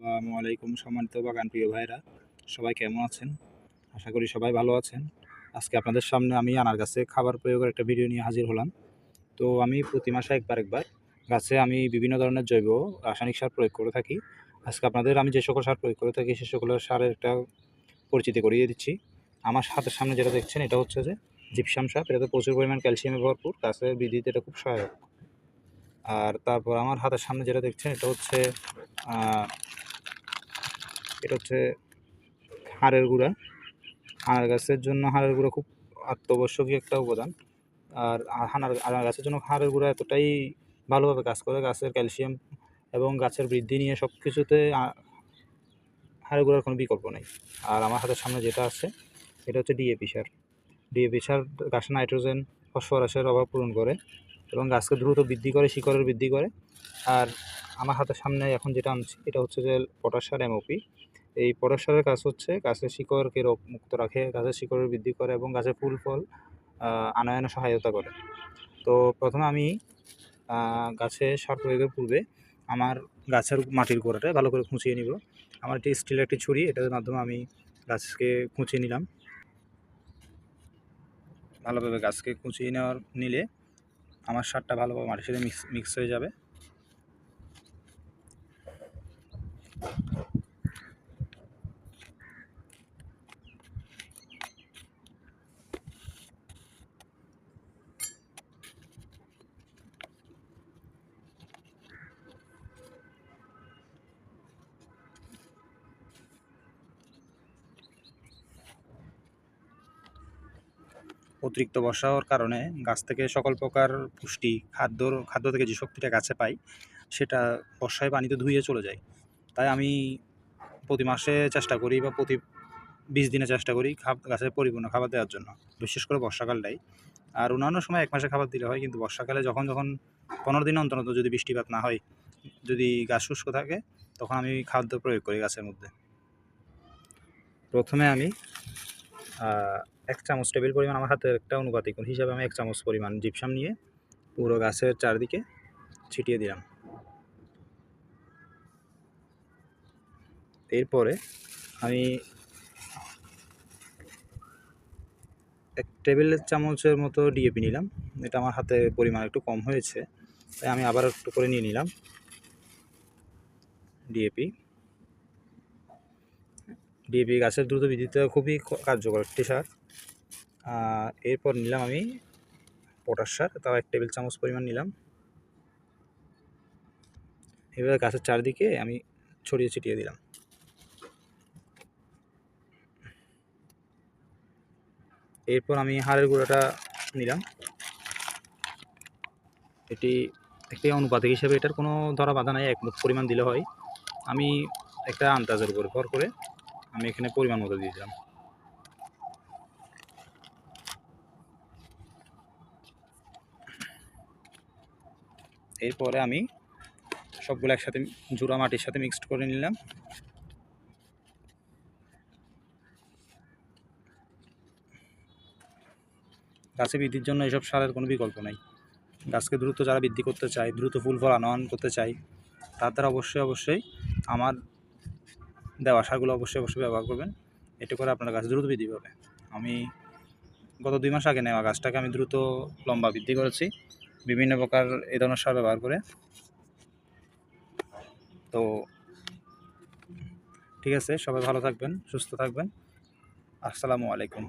আসসালামু আলাইকুম সম্মানিত বাগান প্রিয় ভাইরা সবাই কেমন আছেন? আশা করি সবাই ভালো আছেন। আজকে আপনাদের সামনে আমি আনার গাছে খাবার প্রয়োগের একটা ভিডিও নিয়ে হাজির হলাম। তো আমি প্রতি মাসে একবার একবার গাছে আমি বিভিন্ন ধরনের জৈব রাসায়নিক সার প্রয়োগ করে থাকি। আজকে আপনাদের আমি যে সকল সার প্রয়োগ করে থাকি, সে সকল সারের একটা পরিচিতি করিয়ে দিচ্ছি। আমার হাতের সামনে যেটা দেখছেন, এটা হচ্ছে যে জিপসাম সার। এটাতে প্রচুর পরিমাণ ক্যালসিয়ামে ভরপুর গাছের বৃদ্ধিতে এটা খুব সহায়ক। আর তারপর আমার হাতের সামনে যেটা দেখছেন, এটা হচ্ছে এটা হচ্ছে হাড়ের গুঁড়া। হাড় গাছের জন্য হাড়ের গুঁড়া খুব অত্যাবশ্যকীয় একটা উপাদান। আর হাড় গাছের জন্য হাড়ের গুঁড়া এতটাই ভালোভাবে কাজ করে, গাছের ক্যালসিয়াম এবং গাছের বৃদ্ধি নিয়ে সব কিছুতে হাড়ের গুঁড়ার কোনো বিকল্প নেই। আর আমার হাতের সামনে যেটা আছে, এটা হচ্ছে ডিএপি সার। ডিএপি সার গাছের নাইট্রোজেন, ফসফরাসের অভাব পূরণ করে এবং গাছকে দ্রুত বৃদ্ধি করে, শিকড়ের বৃদ্ধি করে। আর আমার হাতের সামনে এখন যেটা আনছি, এটা হচ্ছে যে পটাশ সার এমওপি এই পটাশ সারের কাজ হচ্ছে, গাছের শিকড়কে রোগ মুক্ত রাখে, গাছের শিকড়ের বৃদ্ধি করে এবং গাছের ফুল, ফল আনয়নে সহায়তা করে। তো প্রথমে আমি গাছে সার প্রয়োগের পূর্বে আমার গাছের মাটির গোড়াটা ভালো করে খুঁচিয়ে নিব। আমার একটি স্টিলের একটি ছুরি, এটার মাধ্যমে আমি গাছকে খুঁচিয়ে নিলাম। ভালোভাবে গাছকে খুঁচিয়ে নেওয়ার, নিলে আমার সারটা ভালোভাবে মাটির সাথে মিক্স মিক্স হয়ে যাবে। অতিরিক্ত বর্ষা হওয়ার কারণে গাছ থেকে সকল প্রকার পুষ্টি খাদ্যর খাদ্য থেকে যে শক্তিটা গাছে পাই, সেটা বর্ষায় পানিতে ধুয়ে চলে যায়। তাই আমি প্রতি মাসে চেষ্টা করি বা প্রতি বিশ দিনে চেষ্টা করি গাছের পরিপূর্ণ খাবার দেওয়ার জন্য, বিশেষ করে বর্ষাকালটাই। আর অন্যান্য সময় এক মাসে খাবার দিলে হয়, কিন্তু বর্ষাকালে যখন যখন পনেরো দিন অন্তর যদি বৃষ্টিপাত না হয়, যদি গাছ শুষ্ক থাকে, তখন আমি খাদ্য প্রয়োগ করি গাছের মধ্যে। প্রথমে আমি এক চামচ টেবিল পরিমাণ আমার হাতের একটা অনুপাতিক হিসাবে আমি এক চামচ পরিমাণ জিপসাম নিয়ে পুরো গাছের চারদিকে ছিটিয়ে দিলাম। এরপরে আমি এক টেবিল চামচের মতো ডিএপি নিলাম। এটা আমার হাতে পরিমাণ একটু কম হয়েছে, তাই আমি আবার একটু করে নিয়ে নিলাম। ডিএপি ডিএপি গাছের দ্রুত বৃদ্ধিতে খুবই কার্যকর একটি সার। এরপর নিলাম আমি পটাশ সার, তাও এক টেবিল চামচ পরিমাণ নিলাম। এবার গাছের চারদিকে আমি ছড়িয়ে ছিটিয়ে দিলাম। এরপর আমি হাড়ের গুঁড়াটা নিলাম। এটি একটি অনুপাতিক হিসেবে এটার কোনো ধরা বাধা নাই, এক মুঠ পরিমাণ দিলে হয়। আমি একটা আন্দাজের উপর ভর করে আমি এখানে পরিমাণ মতো দিয়ে দিলাম। এরপরে আমি সবগুলো একসাথে জোড়া মাটির সাথে মিক্সড করে নিলাম। গাছে বৃদ্ধির জন্য এসব সারের কোনো বিকল্প নাই। গাছকে দ্রুত যারা বৃদ্ধি করতে চায়, দ্রুত ফুল ফল আনয়ন করতে চায় তাদের অবশ্যই অবশ্যই আমার দেওয়া সারগুলো অবশ্যই অবশ্যই ব্যবহার করবেন। এতে করে আপনার গাছ দ্রুত বৃদ্ধি পাবে। আমি গত দুই মাস আগে নেওয়া গাছটাকে আমি দ্রুত লম্বা বৃদ্ধি করেছি। বিভিন্ন প্রকার এ ধরনের সার ব্যবহার করে। তো ঠিক আছে, সবাই ভালো থাকবেন, সুস্থ থাকবেন। আসসালামু আলাইকুম।